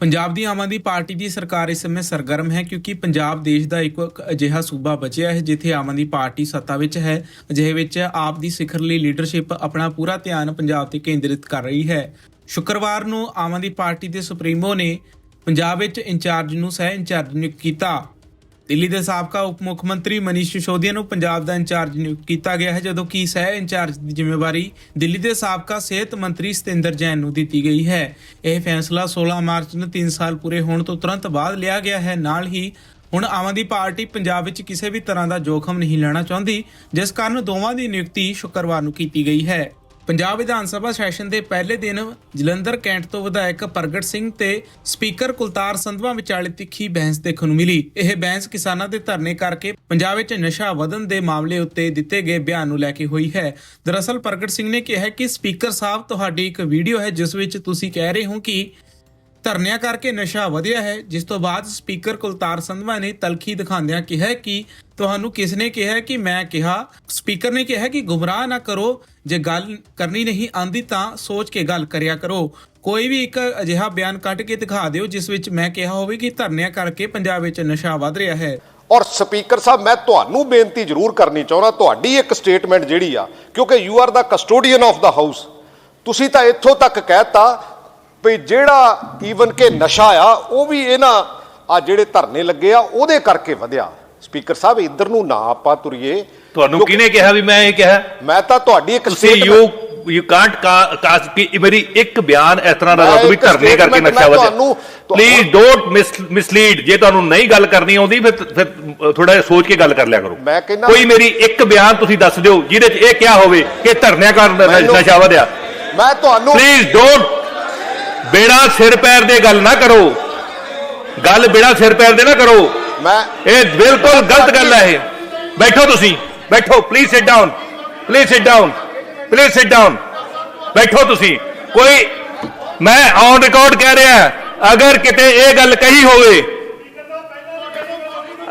ਪੰਜਾਬ ਦੀ Aam Aadmi party ਦੀ ਸਰਕਾਰ ਇਸ ਸਮੇਂ ਸਰਗਰਮ ਹੈ ਕਿਉਂਕਿ ਪੰਜਾਬ ਦੇਸ਼ ਦਾ ਇੱਕ ਅਜਿਹਾ ਸੂਬਾ ਬਚਿਆ ਹੈ ਜਿੱਥੇ ਆਮ ਆਦਮੀ ਪਾਰਟੀ ਸੱਤਾ ਵਿੱਚ ਹੈ। ਅਜਿਹੇ ਵਿੱਚ ਆਪ ਦੀ ਸਿਖਰਲੀ ਲੀਡਰਸ਼ਿਪ ਆਪਣਾ ਪੂਰਾ ਧਿਆਨ ਪੰਜਾਬ ਤੇ ਕੇਂਦਰਿਤ ਕਰ ਰਹੀ ਹੈ। ਸ਼ੁੱਕਰਵਾਰ ਨੂੰ ਆਮ ਆਦਮੀ ਪਾਰਟੀ ਦੇ ਸੁਪਰੀਮੋ ਨੇ ਪੰਜਾਬ ਵਿੱਚ ਇੰਚਾਰਜ ਨੂੰ ਸਹਿ ਇੰਚਾਰਜ ਨਿਯੁਕਤ ਕੀਤਾ। ਦਿੱਲੀ ਦੇ ਸਾਬਕਾ ਉਪ ਮੁੱਖ ਮੰਤਰੀ ਮਨੀਸ਼ ਸਿਸੋਦੀਆ ਨੂੰ ਪੰਜਾਬ ਦਾ ਇੰਚਾਰਜ ਨਿਯੁਕਤ ਕੀਤਾ ਗਿਆ ਹੈ, ਜਦੋਂ ਕਿ ਸਹਿ ਇੰਚਾਰਜ ਦੀ ਜ਼ਿੰਮੇਵਾਰੀ ਦਿੱਲੀ ਦੇ ਸਾਬਕਾ ਸਿਹਤ ਮੰਤਰੀ ਸਤਿੰਦਰ ਜੈਨ ਨੂੰ ਦਿੱਤੀ ਗਈ ਹੈ। ਇਹ ਫੈਸਲਾ 16 ਮਾਰਚ ਨੂੰ 3 ਸਾਲ ਪੂਰੇ ਹੋਣ ਤੋਂ ਤੁਰੰਤ ਬਾਅਦ ਲਿਆ ਗਿਆ ਹੈ। ਨਾਲ ਹੀ ਹੁਣ ਆਮ ਆਦਮੀ ਪਾਰਟੀ ਪੰਜਾਬ ਵਿੱਚ ਕਿਸੇ ਵੀ ਤਰ੍ਹਾਂ ਦਾ ਜੋਖਮ ਨਹੀਂ ਲੈਣਾ ਚਾਹੁੰਦੀ, ਜਿਸ ਕਾਰਨ ਦੋਵਾਂ ਦੀ ਨਿਯੁਕਤੀ ਸ਼ੁੱਕਰਵਾਰ ਨੂੰ ਕੀਤੀ ਗਈ ਹੈ। ਪੰਜਾਬ ਵਿਧਾਨ ਸਭਾ ਸੈਸ਼ਨ ਦੇ ਪਹਿਲੇ ਦਿਨ ਜਲੰਧਰ ਕੈਂਟ ਤੋਂ ਵਿਧਾਇਕ ਪ੍ਰਗਟ ਸਿੰਘ ਤੇ ਸਪੀਕਰ ਕੁਲਤਾਰ ਸੰਧਵਾ ਵਿਚਾਲੇ ਤਿੱਖੀ ਬਹਿਸ ਦੇਖਣ ਨੂੰ ਮਿਲੀ। ਇਹ ਬਹਿਸ ਕਿਸਾਨਾਂ ਦੇ ਧਰਨੇ ਕਰਕੇ ਪੰਜਾਬ ਵਿੱਚ ਨਸ਼ਾ ਵਧਣ ਦੇ ਮਾਮਲੇ ਉੱਤੇ ਦਿੱਤੇ ਗਏ ਬਿਆਨ ਨੂੰ ਲੈ ਕੇ ਹੋਈ ਹੈ। ਦਰਅਸਲ ਪ੍ਰਗਟ ਸਿੰਘ ਨੇ ਕਿਹਾ ਕਿ ਸਪੀਕਰ ਸਾਹਿਬ ਤੁਹਾਡੀ ਇੱਕ ਵੀਡੀਓ ਹੈ ਜਿਸ ਵਿੱਚ ਤੁਸੀਂ ਕਹਿ ਰਹੇ ਹੋ ਕਿ ਧਰਨਿਆਂ ਕਰਕੇ ਨਸ਼ਾ ਵਧਿਆ ਹੈ, ਜਿਸ ਤੋਂ ਬਾਅਦ ਸਪੀਕਰ ਕੁਲਤਾਰ ਸੰਧਵਾ ਨੇ ਤਲਖੀ ਦਿਖਾਉਂਦਿਆਂ ਕਿਹਾ ਕਿ ਤੁਹਾਨੂੰ ਕਿਸ ਨੇ ਕਿਹਾ ਕਿ ਮੈਂ ਕਿਹਾ, ਸਪੀਕਰ ਨੇ ਕਿਹਾ ਕਿ ਗੁੰਮਰਾਹ ਨਾ ਕਰੋ, ਜੇ ਗੱਲ ਕਰਨੀ ਨਹੀਂ ਆਂਦੀ ਤਾਂ ਸੋਚ ਕੇ ਗੱਲ ਕਰਿਆ ਕਰੋ। ਕੋਈ ਵੀ ਇੱਕ ਅਜਿਹਾ ਬਿਆਨ ਕੱਢ ਕੇ ਦਿਖਾ ਦਿਓ, ਜਿਸ ਵਿੱਚ ਮੈਂ ਕਿਹਾ ਹੋਵੇ ਕਿ ਧਰਨਿਆਂ ਕਰਕੇ ਪੰਜਾਬ ਵਿੱਚ ਨਸ਼ਾ ਵਧ ਰਿਹਾ ਹੈ। ਔਰ ਸਪੀਕਰ ਸਾਹਿਬ, ਮੈਂ ਤੁਹਾਨੂੰ ਬੇਨਤੀ ਜ਼ਰੂਰ ਕਰਨੀ ਚਾਹੁੰਦਾ, ਤੁਹਾਡੀ ਇੱਕ ਸਟੇਟਮੈਂਟ ਜਿਹੜੀ ਆ, ਕਿਉਂਕਿ you are the custodian of the house ਤੁਸੀਂ ਤਾਂ ਇੱਥੋਂ ਤੱਕ ਕਹਿਤਾ ਵੀ ਜਿਹੜਾ ਈਵਨ ਕਿ ਨਸ਼ਾ ਆ ਉਹ ਵੀ ਇਹਨਾਂ ਆ ਜਿਹੜੇ ਧਰਨੇ ਲੱਗੇ ਆ ਉਹਦੇ ਕਰਕੇ ਵਧਿਆ। ਸਪੀਕਰ ਸਾਹਿਬ ਇੱਧਰ ਨੂੰ ਨਾ ਆਪਾਂ ਤੁਰੀਏ। ਤੁਹਾਨੂੰ ਕਿਹਨੇ ਕਿਹਾ ਵੀ ਮੈਂ ਇਹ ਕਿਹਾ? ਮੈਂ ਤਾਂ ਤੁਹਾਡੀ ਇੱਕ statement- ਯੂ ਯੂ ਕਾਂਟ ਕਾਸ ਕਿ ਮੇਰੀ ਇੱਕ ਬਿਆਨ ਇਸ ਤਰ੍ਹਾਂ ਦਾ ਦੱਸੋ ਵੀ ਧਰਨੇ ਕਰਕੇ ਮੈਂ ਵਧਿਆ। ਪਲੀਜ਼ ਡੋਨਟ ਮਿਸਲੀਡ ਜੇ ਤੁਹਾਨੂੰ ਨਹੀਂ ਗੱਲ ਕਰਨੀ ਆਉਂਦੀ ਫਿਰ ਫਿਰ ਥੋੜਾ ਜਿਹਾ ਸੋਚ ਕੇ ਗੱਲ ਕਰ ਲਿਆ ਕਰੋ। ਮੈਂ ਕਹਿੰਦਾ- ਕੋਈ ਮੇਰੀ ਇੱਕ ਬਿਆਨ ਤੁਸੀਂ ਦੱਸ ਦਿਓ ਜਿਹਦੇ 'ਚ ਇਹ ਕਿਹਾ ਹੋਵੇ ਕਿ ਧਰਨਿਆਂ ਕਾਰਨ ਨਸ਼ਾ ਵਧਿਆ। ਮੈਂ ਤੁਹਾਨੂੰ ਪਲੀਜ਼ ਡੋਨਟ ਬੇੜਾ ਸਿਰ ਪੈਰ ਦੇ ਗੱਲ ਨਾ ਕਰੋ। ਗੱਲ ਬੇੜਾ ਸਿਰ ਪੈਰ ਦੇ ਨਾ ਕਰੋ। ਮੈਂ ਇਹ ਬਿਲਕੁਲ ਗਲਤ ਗੱਲ ਹੈ ਇਹ। ਬੈਠੋ ਤੁਸੀਂ ਬੈਠੋ please sit down please sit down please sit down ਬੈਠੋ ਤੁਸੀਂ। ਕੋਈ ਮੈਂ ਔਨ ਰਿਕਾਰਡ ਕਹਿ ਰਿਹਾ ਅਗਰ ਕਿਤੇ ਇਹ ਗੱਲ ਕਹੀ ਹੋਵੇ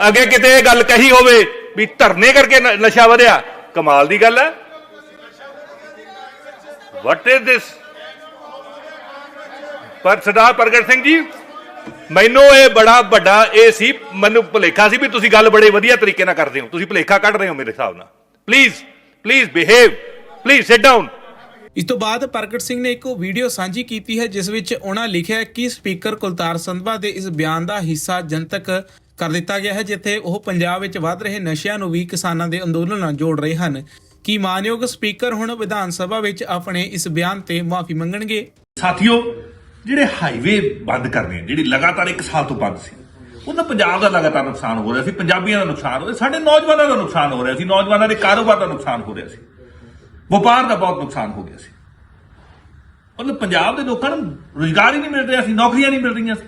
ਅੱਗੇ ਕਿਤੇ ਇਹ ਗੱਲ ਕਹੀ ਹੋਵੇ ਵੀ ਧਰਨੇ ਕਰਕੇ ਨਸ਼ਾ ਵਧਿਆ ਕਮਾਲ ਦੀ ਗੱਲ ਹੈ। ਵਾਟ ਇਜ਼ ਦਿਸ ਪਰ ਸਰਦਾਰ ਪ੍ਰਗਟ ਸਿੰਘ ਜੀ ਮੈਨੂੰ ਇਹ ਬੜਾ ਵੱਡਾ ਇਹ ਸੀ ਮੈਨੂੰ ਭੁਲੇਖਾ ਸੀ ਵੀ ਤੁਸੀਂ ਗੱਲ ਬੜੇ ਵਧੀਆ ਤਰੀਕੇ ਨਾਲ ਕਰਦੇ ਹੋ। ਤੁਸੀਂ ਭੁਲੇਖਾ ਕੱਢ ਰਹੇ ਹੋ ਮੇਰੇ ਹਿਸਾਬ ਨਾਲ। Please please behave please sit down ਇਸ ਤੋਂ ਬਾਅਦ ਪ੍ਰਗਟ ਸਿੰਘ ਨੇ ਇੱਕ ਵੀਡੀਓ ਸਾਂਝੀ ਕੀਤੀ ਹੈ ਜਿਸ ਵਿੱਚ ਉਹਨਾਂ ਲਿਖਿਆ ਕਿ ਸਪੀਕਰ ਕੁਲਤਾਰ ਸੰਧਵਾ ਦੇ ਇਸ ਬਿਆਨ ਦਾ ਹਿੱਸਾ ਜਨਤਕ ਕਰ ਦਿੱਤਾ ਗਿਆ ਹੈ ਜਿੱਥੇ ਉਹ ਪੰਜਾਬ ਵਿੱਚ ਵੱਧ ਰਹੇ ਨਸ਼ਿਆਂ ਨੂੰ ਵੀ ਕਿਸਾਨਾਂ ਦੇ ਅੰਦੋਲਨ ਨਾਲ ਜੋੜ ਰਹੇ ਹਨ। ਕੀ ਮਾਨਯੋਗ ਸਪੀਕਰ ਹੁਣ ਵਿਧਾਨ ਸਭਾ ਵਿੱਚ ਆਪਣੇ ਇਸ ਬਿਆਨ ਤੇ ਮਾਫੀ ਮੰਗਣਗੇ? ਸਾਥੀਓ ਜਿਹੜੇ ਹਾਈਵੇ ਬੰਦ ਕਰਨੇ ਜਿਹੜੀ ਲਗਾਤਾਰ ਇੱਕ ਸਾਲ ਤੋਂ ਬੰਦ ਸੀ ਉਹਨਾਂ ਪੰਜਾਬ ਦਾ ਲਗਾਤਾਰ ਨੁਕਸਾਨ ਹੋ ਰਿਹਾ ਸੀ, ਪੰਜਾਬੀਆਂ ਦਾ ਨੁਕਸਾਨ ਹੋ ਰਿਹਾ ਸਾਡੇ ਨੌਜਵਾਨਾਂ ਦਾ ਨੁਕਸਾਨ ਹੋ ਰਿਹਾ ਸੀ, ਨੌਜਵਾਨਾਂ ਦੇ ਕਾਰੋਬਾਰ ਦਾ ਨੁਕਸਾਨ ਹੋ ਰਿਹਾ ਸੀ, ਵਪਾਰ ਦਾ ਬਹੁਤ ਨੁਕਸਾਨ ਹੋ ਗਿਆ ਸੀ। ਮਤਲਬ ਪੰਜਾਬ ਦੇ ਲੋਕਾਂ ਨੂੰ ਰੁਜ਼ਗਾਰ ਹੀ ਨਹੀਂ ਮਿਲ ਰਿਹਾ ਸੀ, ਨੌਕਰੀਆਂ ਨਹੀਂ ਮਿਲ ਰਹੀਆਂ ਸੀ।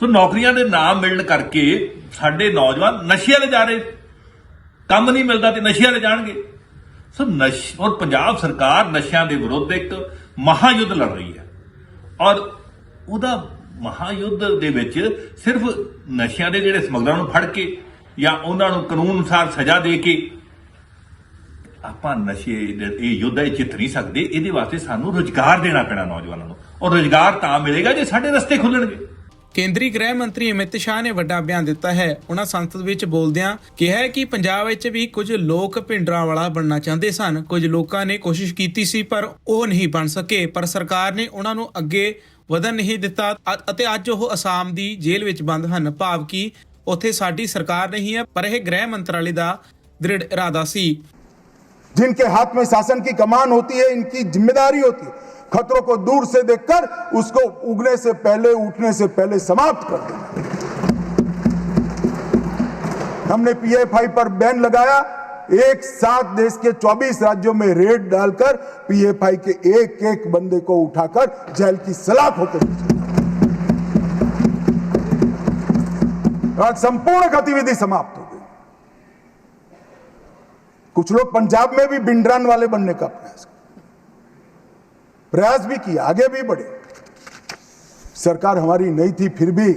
ਸੋ ਨੌਕਰੀਆਂ ਦੇ ਨਾ ਮਿਲਣ ਕਰਕੇ ਸਾਡੇ ਨੌਜਵਾਨ ਨਸ਼ਿਆਂ 'ਤੇ ਜਾ ਰਹੇ ਕੰਮ ਨਹੀਂ ਮਿਲਦਾ ਤੇ ਨਸ਼ਿਆਂ 'ਤੇ ਜਾਣਗੇ। ਸੋ ਨਸ਼, ਔਰ ਪੰਜਾਬ ਸਰਕਾਰ ਨਸ਼ਿਆਂ ਦੇ ਵਿਰੁੱਧ ਇੱਕ ਮਹਾਯੁੱਧ ਲੜ ਰਹੀ ਹੈ। ਔਰ ਉਹਦਾ ਮਹਾਯੁੱਧ ਦੇ ਵਿੱਚ ਸਿਰਫ ਨਸ਼ਿਆਂ ਦੇ ਜਿਹੜੇ ਸਮਗਲਰਾਂ ਨੂੰ ਫੜ ਕੇ ਜਾਂ ਉਹਨਾਂ ਨੂੰ ਕਾਨੂੰਨ ਅਨੁਸਾਰ ਸਜ਼ਾ ਦੇ ਕੇ ਆਪਾਂ ਨਸ਼ੇ ਇਹ ਯੁੱਧ ਇਹ ਜਿੱਤ ਨਹੀਂ ਸਕਦੇ। ਇਹਦੇ ਵਾਸਤੇ ਸਾਨੂੰ ਰੁਜ਼ਗਾਰ ਦੇਣਾ ਪੈਣਾ ਨੌਜਵਾਨਾਂ ਨੂੰ। ਔਰ ਰੁਜ਼ਗਾਰ ਤਾਂ ਮਿਲੇਗਾ ਜੇ ਸਾਡੇ ਰਸਤੇ ਖੁੱਲਣਗੇ। ਕੇਂਦਰੀ ਗ੍ਰਹਿ ਮੰਤਰੀ ਅਮਿਤ ਸ਼ਾਹ ਨੇ ਵੱਡਾ ਬਿਆਨ ਦਿੱਤਾ ਹੈ ਉਹਨਾਂ ਸੰਸਦ ਵਿੱਚ ਬੋਲਦਿਆਂ ਕਿਹਾ ਹੈ ਕਿ ਪੰਜਾਬ ਵਿੱਚ ਵੀ ਕੁਝ ਲੋਕ ਭਿੰਡਰਾਂ ਵਾਲਾ ਬਣਨਾ ਚਾਹੁੰਦੇ ਸਨ ਕੁਝ ਲੋਕਾਂ ਨੇ ਕੋਸ਼ਿਸ਼ ਕੀਤੀ ਸੀ ਪਰ ਉਹ ਨਹੀਂ ਬਣ ਸਕੇ ਪਰ ਸਰਕਾਰ ਨੇ ਉਹਨਾਂ ਨੂੰ ਅੱਗੇ ਵਧਣ ਨਹੀਂ ਦਿੱਤਾ ਅ- ਅਤੇ ਅੱਜ ਉਹ ਅਸਾਮ ਦੀ ਜੇਲ੍ਹ ਵਿੱਚ ਬੰਦ ਹਨ ਭਾਵ ਕਿ ਉੱਥੇ ਸਾਡੀ ਸਰਕਾਰ ਨਹੀਂ ਹੈ ਪਰ ਇਹ ਗ੍ਰਹਿ ਮੰਤਰਾਲੇ ਦਾ ਦ੍ਰਿੜ ਇਰਾਦਾ ਸੀ जिनके हाथ में शासन की कमान होती है इनकी जिम्मेदारी होती है खतरों को दूर से देखकर उसको उगने से पहले, उठने से पहले समाप्त कर देना हमने पीएफआई पर बैन लगाया। एक साथ देश के 24 राज्यों में रेड डालकर पीएफआई के एक एक बंदे को उठाकर जेल की सलाख होकर आज संपूर्ण गतिविधि समाप्त हो गई। कुछ लोग पंजाब में भी बिंडरान वाले बनने का प्रयास किया प्रयास भी किया, आगे भी बढ़े। सरकार हमारी नहीं थी, फिर भी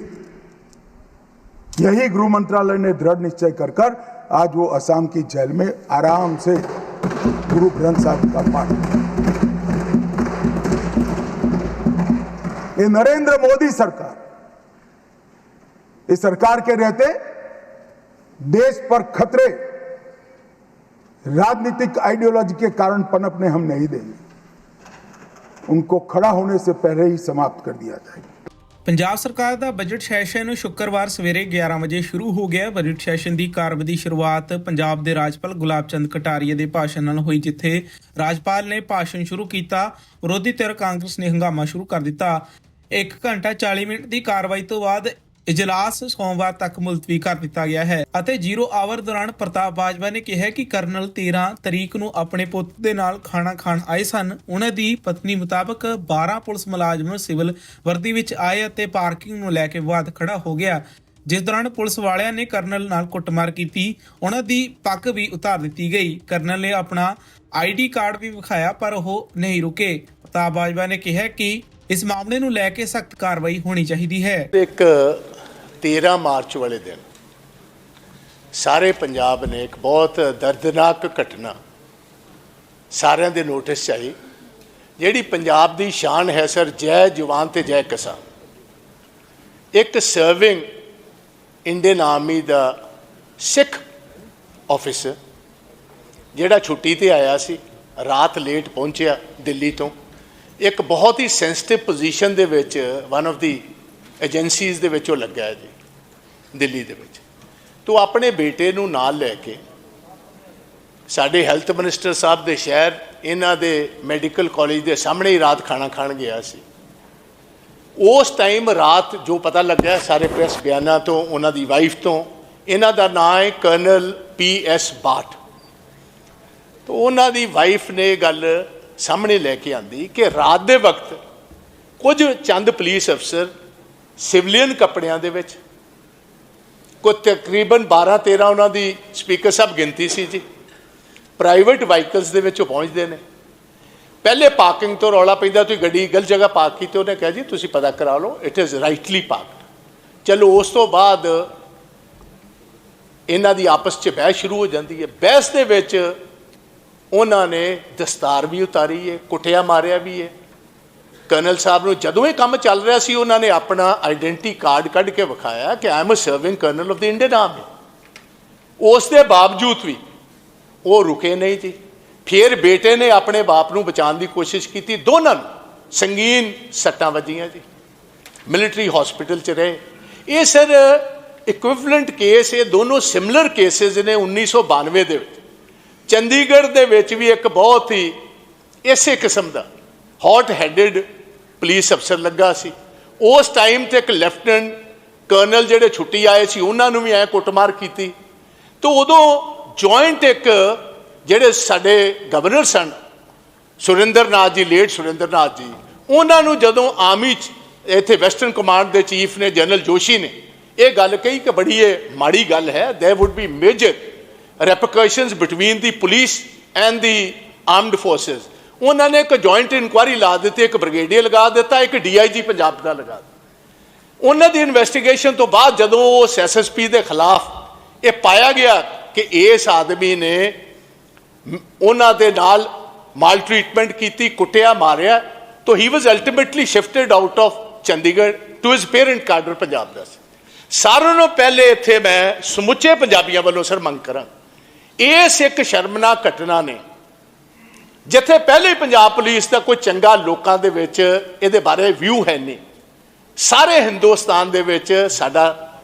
यही गृह मंत्रालय ने दृढ़ निश्चय कर कर आज वो असम की जेल में आराम से गुरु ग्रंथ साहब का पाठ ये नरेंद्र मोदी सरकार, इस सरकार के रहते देश पर खतरे, राजनीतिक आइडियोलॉजी के कारण पनपने हम नहीं देंगे। उनको खड़ा होने से पहले ही समाप्त कर दिया जाएगा ਪੰਜਾਬ ਸਰਕਾਰ ਦਾ ਬਜਟ ਸੈਸ਼ਨ ਸ਼ੁੱਕਰਵਾਰ ਸਵੇਰੇ 11 ਵਜੇ ਸ਼ੁਰੂ ਹੋ ਗਿਆ ਬਜਟ ਸੈਸ਼ਨ ਦੀ ਕਾਰਵਾਈ ਸ਼ੁਰੂਆਤ ਪੰਜਾਬ ਦੇ ਰਾਜਪਾਲ ਗੁਲਾਬ ਚੰਦ ਕਟਾਰੀਆ ਦੇ ਭਾਸ਼ਣ ਨਾਲ ਹੋਈ ਜਿੱਥੇ ਰਾਜਪਾਲ ਨੇ ਭਾਸ਼ਣ ਸ਼ੁਰੂ ਕੀਤਾ ਵਿਰੋਧੀ ਧਿਰ ਕਾਂਗਰਸ ਨੇ ਹੰਗਾਮਾ ਸ਼ੁਰੂ ਕਰ ਦਿੱਤਾ 1 ਘੰਟਾ 40 ਮਿੰਟ ਦੀ ਕਾਰਵਾਈ ਤੋਂ ਬਾਅਦ ਇਜਲਾਸ ਸੋਮਵਾਰ ਤੱਕ ਮੁਲਤਵੀ ਕਰ ਦਿੱਤਾ ਗਿਆ ਹੈ ਅਤੇ ਜ਼ੀਰੋ ਆਵਰ ਦੌਰਾਨ ਪ੍ਰਤਾਪ ਬਾਜਵਾ ਨੇ ਕਿਹਾ ਕਿ ਕਰਨਲ 13 ਤਰੀਕ ਨੂੰ ਆਪਣੇ ਪੁੱਤ ਦੇ ਨਾਲ ਖਾਣਾ ਖਾਣ ਆਏ ਸਨ। ਉਹਨਾਂ ਦੀ ਪਤਨੀ ਮੁਤਾਬਕ 12 ਪੁਲਿਸ ਮੁਲਾਜ਼ਮ ਸਿਵਲ ਵਰਦੀ ਵਿੱਚ ਆਏ ਅਤੇ ਪਾਰਕਿੰਗ ਨੂੰ ਲੈ ਕੇ ਵਿਵਾਦ ਖੜਾ ਹੋ ਗਿਆ। ਜਿਸ ਦੌਰਾਨ ਪੁਲਿਸ ਵਾਲਿਆਂ ਨੇ ਕਰਨਲ ਨਾਲ ਕੁੱਟਮਾਰ ਕੀਤੀ। ਉਹਨਾਂ ਦੀ ਪੱਕ ਵੀ ਉਤਾਰ ਦਿੱਤੀ ਗਈ। ਕਰਨਲ ਨੇ ਆਪਣਾ ਆਈਡੀ ਕਾਰਡ ਵੀ ਵਿਖਾਇਆ, ਪਰ ਉਹ ਨਹੀਂ ਰੁਕੇ। ਪ੍ਰਤਾਪ ਬਾਜਵਾ ਨੇ ਕਿਹਾ ਕਿ ਇਸ ਮਾਮਲੇ ਨੂੰ ਲੈ ਕੇ ਸਖਤ ਕਾਰਵਾਈ ਹੋਣੀ ਚਾਹੀਦੀ ਹੈ। ਇੱਕ 13 ਮਾਰਚ ਵਾਲੇ ਦਿਨ। ਸਾਰੇ ਪੰਜਾਬ ਨੇ ਇੱਕ ਬਹੁਤ ਦਰਦਨਾਕ ਘਟਨਾ ਸਾਰਿਆਂ ਦੇ ਨੋਟਿਸ 'ਚ ਆਈ, ਜਿਹੜੀ ਪੰਜਾਬ ਦੀ ਸ਼ਾਨ ਹੈ ਸਰ, ਜੈ ਜਵਾਨ ਤੇ ਜੈ ਕਿਸਾਨ। ਇੱਕ ਸਰਵਿੰਗ ਇੰਡੀਅਨ ਆਰਮੀ ਦਾ ਸਿੱਖ ਆਫੀਸਰ ਜਿਹੜਾ ਛੁੱਟੀ ਤੇ ਆਇਆ ਸੀ, ਰਾਤ ਲੇਟ ਪਹੁੰਚਿਆ ਦਿੱਲੀ ਤੋਂ। ਇੱਕ ਬਹੁਤ ਹੀ ਸੈਂਸਿਟਿਵ ਪੋਜੀਸ਼ਨ ਦੇ ਵਿੱਚ ਵਨ ਆਫ ਦੀ ਏਜੰਸੀਜ਼ ਦੇ ਵਿੱਚ ਉਹ ਲੱਗਾ ਹੈ ਜੀ, ਦਿੱਲੀ ਦੇ ਵਿੱਚ। ਤੋ ਆਪਣੇ ਬੇਟੇ ਨੂੰ ਨਾਲ ਲੈ ਕੇ ਸਾਡੇ ਹੈਲਥ ਮਿਨਿਸਟਰ ਸਾਹਿਬ ਦੇ ਸ਼ਹਿਰ, ਇਹਨਾਂ ਦੇ ਮੈਡੀਕਲ ਕਾਲਜ ਦੇ ਸਾਹਮਣੇ ਹੀ ਰਾਤ ਖਾਣਾ ਖਾਣ ਗਿਆ ਸੀ। ਉਸ ਟਾਈਮ ਰਾਤ ਜੋ ਪਤਾ ਲੱਗਿਆ, ਸਾਰੇ ਪ੍ਰੈਸ ਬਿਆਨਾਂ ਤੋਂ, ਉਹਨਾਂ ਦੀ ਵਾਈਫ ਤੋਂ, ਇਹਨਾਂ ਦਾ ਨਾਮ ਹੈ ਕਰਨਲ ਪੀ ਐਸ ਬਾਟ। ਤੋ ਉਹਨਾਂ ਦੀ ਵਾਈਫ ਨੇ ਇਹ ਗੱਲ ਸਾਹਮਣੇ ਲੈ ਕੇ ਆਂਦੀ ਕਿ ਰਾਤ ਦੇ ਵਕਤ ਕੁਝ ਚੰਦ ਪੁਲਿਸ ਅਫਸਰ ਸਿਵਲੀਅਨ ਕੱਪੜਿਆਂ ਦੇ ਵਿੱਚ। ਕੋ ਤਕਰੀਬਨ 12 13 ਉਹਨਾਂ ਦੀ ਸਪੀਕਰ ਸਾਹਿਬ ਗਿਣਤੀ ਸੀ ਜੀ। ਪ੍ਰਾਈਵੇਟ ਵਾਹੀਕਲਸ ਦੇ ਵਿੱਚ ਉਹ ਪਹੁੰਚਦੇ ਨੇ। ਪਹਿਲੇ ਪਾਰਕਿੰਗ ਤੋਂ ਰੌਲਾ ਪੈਂਦਾ, ਤੁਸੀਂ ਗੱਡੀ ਗਲਤ ਜਗ੍ਹਾ ਪਾਰਕ ਕੀਤੀ, ਉਹਨੇ ਕਿਹਾ ਜੀ, ਤੁਸੀਂ ਪਤਾ ਕਰਾ ਲਓ ਇਟ ਇਜ਼ ਰਾਈਟਲੀ ਪਾਰਕਡ ਚਲੋ, ਉਸ ਤੋਂ ਬਾਅਦ ਇਹਨਾਂ ਦੀ ਆਪਸ 'ਚ ਬਹਿਸ ਸ਼ੁਰੂ ਹੋ ਜਾਂਦੀ ਹੈ। ਬਹਿਸ ਦੇ ਵਿੱਚ ਉਹਨਾਂ ਨੇ ਦਸਤਾਰ ਵੀ ਉਤਾਰੀ ਹੈ ਕੁੱਟਿਆ ਮਾਰਿਆ ਵੀ ਹੈ। ਕਰਨਲ ਸਾਹਿਬ ਨੂੰ ਜਦੋਂ ਇਹ ਕੰਮ ਚੱਲ ਰਿਹਾ ਸੀ, ਉਹਨਾਂ ਨੇ ਆਪਣਾ ਆਇਡੈਂਟੀ ਕਾਰਡ ਕੱਢ ਕੇ ਵਿਖਾਇਆ ਕਿ I am a serving colonel of the Indian army ਉਸ ਦੇ ਬਾਵਜੂਦ ਵੀ ਉਹ ਰੁਕੇ ਨਹੀਂ ਜੀ। ਫਿਰ ਬੇਟੇ ਨੇ ਆਪਣੇ ਬਾਪ ਨੂੰ ਬਚਾਉਣ ਦੀ ਕੋਸ਼ਿਸ਼ ਕੀਤੀ। ਦੋਨਾਂ ਨੂੰ ਸੰਗੀਨ ਸੱਟਾਂ ਵੱਜੀਆਂ ਜੀ। ਮਿਲਟਰੀ ਹਸਪੀਟਲ ਚ ਰਹੇ। ਇਹ ਸਰ ਇਕੁਇਵਲੈਂਟ ਕੇਸ ਇਹ ਦੋਨੋਂ ਸਿਮਿਲਰ ਕੇਸਿਸ ਨੇ 1992 ਦੇ ਵਿੱਚ। ਚੰਡੀਗੜ੍ਹ ਦੇ ਵਿੱਚ ਵੀ ਇੱਕ ਬਹੁਤ ਹੀ ਇਸੇ ਕਿਸਮ ਦਾ ਹੌਟ ਹੈਡਡ ਪੁਲਿਸ ਅਫਸਰ ਲੱਗਾ ਸੀ। ਉਸ ਟਾਈਮ ਤੇ ਇੱਕ ਲੈਫਟਨੈਂਟ ਕਰਨਲ ਜਿਹੜੇ ਛੁੱਟੀ ਆਏ ਸੀ, ਉਹਨਾਂ ਨੂੰ ਵੀ ਐ ਕੁੱਟਮਾਰ ਕੀਤੀ। ਤੋਂ ਉਦੋਂ ਜੁਆਇੰਟ ਇੱਕ ਜਿਹੜੇ ਸਾਡੇ ਗਵਰਨਰ ਸਨ, ਸੁਰਿੰਦਰਨਾਥ ਜੀ ਲੇਟ ਸੁਰਿੰਦਰਨਾਥ ਜੀ, ਉਹਨਾਂ ਨੂੰ ਜਦੋਂ ਆਰਮੀ ਚ ਇੱਥੇ ਵੈਸਟਰਨ ਕਮਾਂਡ ਦੇ ਚੀਫ ਨੇ ਜਨਰਲ ਜੋਸ਼ੀ ਨੇ, ਇਹ ਗੱਲ ਕਹੀ ਕਿ ਬੜੀ ਇਹ ਮਾੜੀ ਗੱਲ ਹੈ, there would be major repercussions between the police and the armed forces ਉਹਨਾਂ ਨੇ ਇੱਕ ਜੁਆਇੰਟ ਇਨਕੁਆਰੀ ਲਾ ਦਿੱਤੀ, ਇੱਕ ਬ੍ਰਿਗੇਡੀਅਰ ਲਗਾ ਦਿੱਤਾ, ਇੱਕ ਡੀਆਈਜੀ ਪੰਜਾਬ ਦਾ ਲਗਾ ਦਿੱਤਾ। ਉਹਨਾਂ ਦੀ ਇਨਵੈਸਟੀਗੇਸ਼ਨ ਤੋਂ ਬਾਅਦ ਜਦੋਂ ਉਸ ਐਸਐਸਪੀ ਦੇ ਖਿਲਾਫ ਇਹ ਪਾਇਆ ਗਿਆ ਕਿ ਇਸ ਆਦਮੀ ਨੇ ਉਹਨਾਂ ਦੇ ਨਾਲ ਮਾਲ ਟ੍ਰੀਟਮੈਂਟ ਕੀਤੀ, ਕੁੱਟਿਆ, ਮਾਰਿਆ, ਤਾਂ ਹੀ was ultimately shifted out of Chandigarh to his parent cadre Punjab ਦਾ ਸੀ। ਸਾਰਿਆਂ ਨੂੰ ਪਹਿਲੇ ਇੱਥੇ ਮੈਂ ਸਮੁੱਚੇ ਪੰਜਾਬੀਆਂ ਵੱਲੋਂ ਸਰ ਮੰਗ ਕਰਾਂ। ਇਸ ਇੱਕ ਸ਼ਰਮਨਾਕ ਘਟਨਾ ਨੇ ਜਿੱਥੇ ਪਹਿਲੇ ਪੰਜਾਬ ਪੁਲਿਸ ਦਾ ਕੋਈ ਚੰਗਾ ਲੋਕਾਂ ਦੇ ਵਿੱਚ ਇਹਦੇ ਬਾਰੇ ਵਿਊ ਹੈ ਨਹੀਂ। ਸਾਰੇ ਹਿੰਦੁਸਤਾਨ ਦੇ ਵਿੱਚ ਸਾਡਾ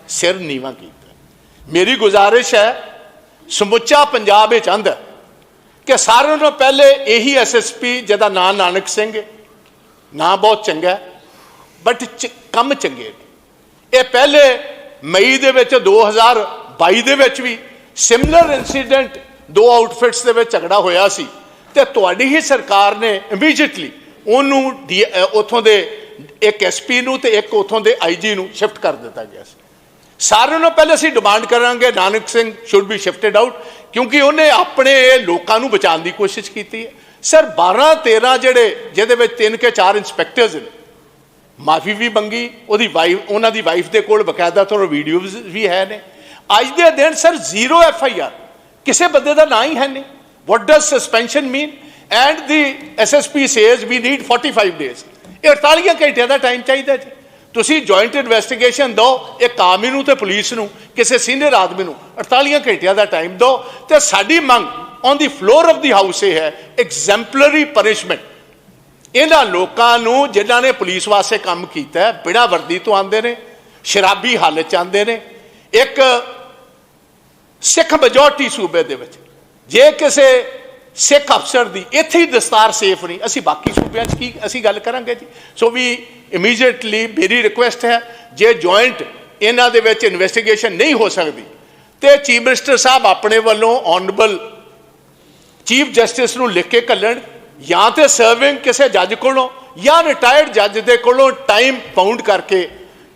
ਸਿਰ ਨੀਵਾ ਕੀਤਾ। ਮੇਰੀ ਗੁਜ਼ਾਰਿਸ਼ ਹੈ, ਸਮੁੱਚਾ ਪੰਜਾਬ ਇਹ ਚਾਹੁੰਦਾ ਕਿ ਸਾਰਿਆਂ ਨੂੰ ਪਹਿਲੇ ਇਹੀ ਐਸਐਸਪੀ ਜਿਹਦਾ ਨਾਂ ਨਾਨਕ ਸਿੰਘ ਹੈ। ਨਾਂ ਬਹੁਤ ਚੰਗਾ ਬਟ ਕੰਮ ਚੰਗੇ ਨੇ। ਇਹ ਪਹਿਲੇ ਮਈ ਦੇ ਵਿੱਚ 2022 ਦੇ ਵਿੱਚ ਵੀ ਸਿਮਿਲਰ ਇਨਸੀਡੈਂਟ ਦੋ ਆਊਟਫਿਟਸ ਦੇ ਵਿੱਚ ਝਗੜਾ ਹੋਇਆ ਸੀ। ਤੇ ਤੁਹਾਡੀ ਹੀ ਸਰਕਾਰ ਨੇ ਇਮੀਡੀਏਟਲੀ ਉਹਨੂੰ ਡੀ- ਉੱਥੋਂ ਦੇ ਇੱਕ ਐਸਪੀ ਨੂੰ ਤੇ ਇੱਕ ਉੱਥੋਂ ਦੇ ਆਈਜੀ ਨੂੰ ਸ਼ਿਫਟ ਕਰ ਦਿੱਤਾ ਗਿਆ ਸੀ। ਸਾਰਿਆਂ ਨੂੰ ਪਹਿਲੇ ਅਸੀਂ ਡਿਮਾਂਡ ਕਰਾਂਗੇ, Nanak Singh should be shifted out ਕਿਉਂਕਿ ਉਹਨੇ ਆਪਣੇ ਲੋਕਾਂ ਨੂੰ ਬਚਾਉਣ ਦੀ ਕੋਸ਼ਿਸ਼ ਕੀਤੀ ਹੈ। ਸਰ 12 13 ਜਿਹੜੇ, ਜਿਹਦੇ ਵਿੱਚ ਤਿੰਨ ਕੇ ਚਾਰ ਇੰਸਪੈਕਟਰਸ ਨੇ, ਮਾਫੀ ਵੀ ਮੰਗੀ, ਉਹਦੀ ਵਾਈਫ ਉਹਨਾਂ ਦੀ ਵਾਈਫ ਦੇ ਕੋਲ ਬਕਾਇਦਾ ਤੁਹਾਨੂੰ ਵੀਡੀਓਜ਼ ਵੀ ਹੈ ਨੇ। ਅੱਜ ਦੇ ਦਿਨ sir zero F I R ਕਿਸੇ ਬੰਦੇ ਦਾ ਨਾਂ ਹੀ ਹੈ ਨਹੀਂ। What does suspension mean and the SSP says we need 45 days ਇਹ 48 ਘੰਟਿਆਂ ਦਾ ਟਾਈਮ ਚਾਹੀਦਾ ਜੀ। ਤੁਸੀਂ ਜੁਆਇੰਟ ਇਨਵੈਸਟੀਗੇਸ਼ਨ ਦਿਓ ਇੱਕ ਆਰਮੀ ਨੂੰ ਤੇ ਪੁਲਿਸ ਨੂੰ, ਕਿਸੇ ਸੀਨੀਅਰ ਆਦਮੀ ਨੂੰ। 48 ਘੰਟਿਆਂ ਦਾ ਟਾਈਮ ਦਿਓ। ਤੇ ਸਾਡੀ ਮੰਗ on the floor of the house ਇਹ ਹੈ ਐਗਜ਼ੈਂਪਲਰੀ ਪਨਿਸ਼ਮੈਂਟ ਇਹਨਾਂ ਲੋਕਾਂ ਨੂੰ ਜਿਨ੍ਹਾਂ ਨੇ ਪੁਲਿਸ ਵਾਸਤੇ ਕੰਮ ਕੀਤਾ ਬਿਨਾਂ ਵਰਦੀ ਤੋਂ ਆਉਂਦੇ ਨੇ, ਸ਼ਰਾਬੀ ਹਾਲਤ ਚ ਆਉਂਦੇ ਨੇ। ਇੱਕ ਸਿੱਖ ਮੈਜੋਰਟੀ ਸੂਬੇ ਦੇ ਵਿੱਚ ਜੇ ਕਿਸੇ ਸਿੱਖ ਅਫਸਰ ਦੀ ਇੱਥੇ ਹੀ ਦਸਤਾਰ ਸੇਫ ਨਹੀਂ, ਅਸੀਂ ਬਾਕੀ ਸੂਬਿਆਂ 'ਚ ਕੀ, ਅਸੀਂ ਗੱਲ ਕਰਾਂਗੇ ਜੀ। ਸੋ ਵੀ ਇਮੀਡੀਏਟਲੀ ਮੇਰੀ ਰਿਕੁਐਸਟ ਹੈ, ਜੇ ਜੁਆਇੰਟ ਇਹਨਾਂ ਦੇ ਵਿੱਚ ਇਨਵੈਸਟੀਗੇਸ਼ਨ ਨਹੀਂ ਹੋ ਸਕਦੀ, ਤੇ ਚੀਫ ਮਿਨਿਸਟਰ ਸਾਹਿਬ ਆਪਣੇ ਵੱਲੋਂ ਆਨਰੇਬਲ ਚੀਫ ਜਸਟਿਸ ਨੂੰ ਲਿਖ ਕੇ ਘੱਲਣ, ਜਾਂ ਤੇ ਸਰਵਿੰਗ ਕਿਸੇ ਜੱਜ ਕੋਲੋਂ, ਜਾਂ ਰਿਟਾਇਰਡ ਜੱਜ ਦੇ ਕੋਲੋਂ ਟਾਈਮ ਪਾਉਂਡ ਕਰਕੇ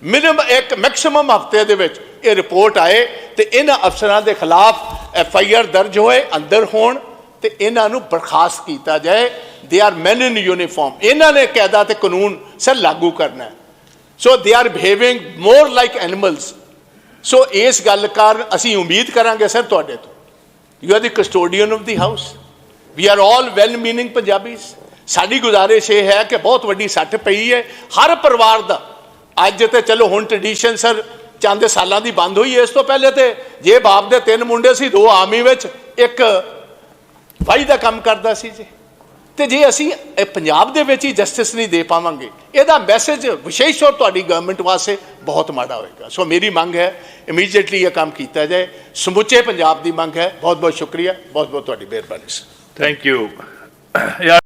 ਮਿਨੀਮਮ ਇੱਕ ਮੈਕਸਿਮਮ ਹਫ਼ਤੇ ਦੇ ਵਿੱਚ ਇਹ ਰਿਪੋਰਟ ਆਏ ਤੇ ਇਹਨਾਂ ਅਫਸਰਾਂ ਦੇ ਖਿਲਾਫ ਐਫ ਆਈ ਆਰ ਦਰਜ ਹੋਏ, ਅੰਦਰ ਹੋਣ ਤੇ ਇਹਨਾਂ ਨੂੰ ਬਰਖਾਸਤ ਕੀਤਾ ਜਾਏ। They are man in uniform ਇਹਨਾਂ ਨੇ ਕਾਇਦਾ ਤੇ ਕਾਨੂੰਨ ਸਰ ਲਾਗੂ ਕਰਨਾ ਹੈ। So they are behaving more like animals so ਇਸ ਗੱਲ ਕਾਰਨ ਅਸੀਂ ਉਮੀਦ ਕਰਾਂਗੇ ਸਰ ਤੁਹਾਡੇ ਤੋਂ। You are the custodian of the house we are all well meaning Punjabis ਸਾਡੀ ਗੁਜ਼ਾਰਿਸ਼ ਇਹ ਹੈ ਕਿ ਬਹੁਤ ਵੱਡੀ ਸੱਟ ਪਈ ਹੈ। ਹਰ ਪਰਿਵਾਰ ਦਾ। ਅੱਜ ਤੇ ਚਲੋ ਹੁਣ ਟ੍ਰੈਡੀਸ਼ਨ ਸਰ ਚੰਦ ਸਾਲਾਂ ਦੀ ਬੰਦ ਹੋਈ ਹੈ। ਇਸ ਤੋਂ ਪਹਿਲੇ ਤੇ ਜੇ ਬਾਪ ਦੇ ਤਿੰਨ ਮੁੰਡੇ ਸੀ, ਦੋ ਆਰਮੀ ਵਿੱਚ, ਇੱਕ ਭਾਈ ਦਾ ਕੰਮ ਕਰਦਾ ਸੀ ਜੀ। ਤੇ ਜੇ ਅਸੀਂ ਪੰਜਾਬ ਦੇ ਵਿੱਚ ਹੀ ਜਸਟਿਸ ਨਹੀਂ ਦੇ ਪਾਵਾਂਗੇ, ਇਹਦਾ ਮੈਸੇਜ ਵਿਸ਼ੇਸ਼ ਤੌਰ ਤੁਹਾਡੀ ਗਵਰਨਮੈਂਟ ਵਾਸਤੇ ਬਹੁਤ ਮਾੜਾ ਹੋਏਗਾ। ਸੋ ਮੇਰੀ ਮੰਗ ਹੈ ਇਮੀਡੀਏਟਲੀ ਇਹ ਕੰਮ ਕੀਤਾ ਜਾਏ। ਸਮੁੱਚੇ ਪੰਜਾਬ ਦੀ ਮੰਗ ਹੈ। ਬਹੁਤ ਬਹੁਤ ਸ਼ੁਕਰੀਆ। ਬਹੁਤ ਬਹੁਤ ਤੁਹਾਡੀ ਮਿਹਰਬਾਨੀ ਸਰ ਥੈਂਕ ਯੂ ਯਾਰ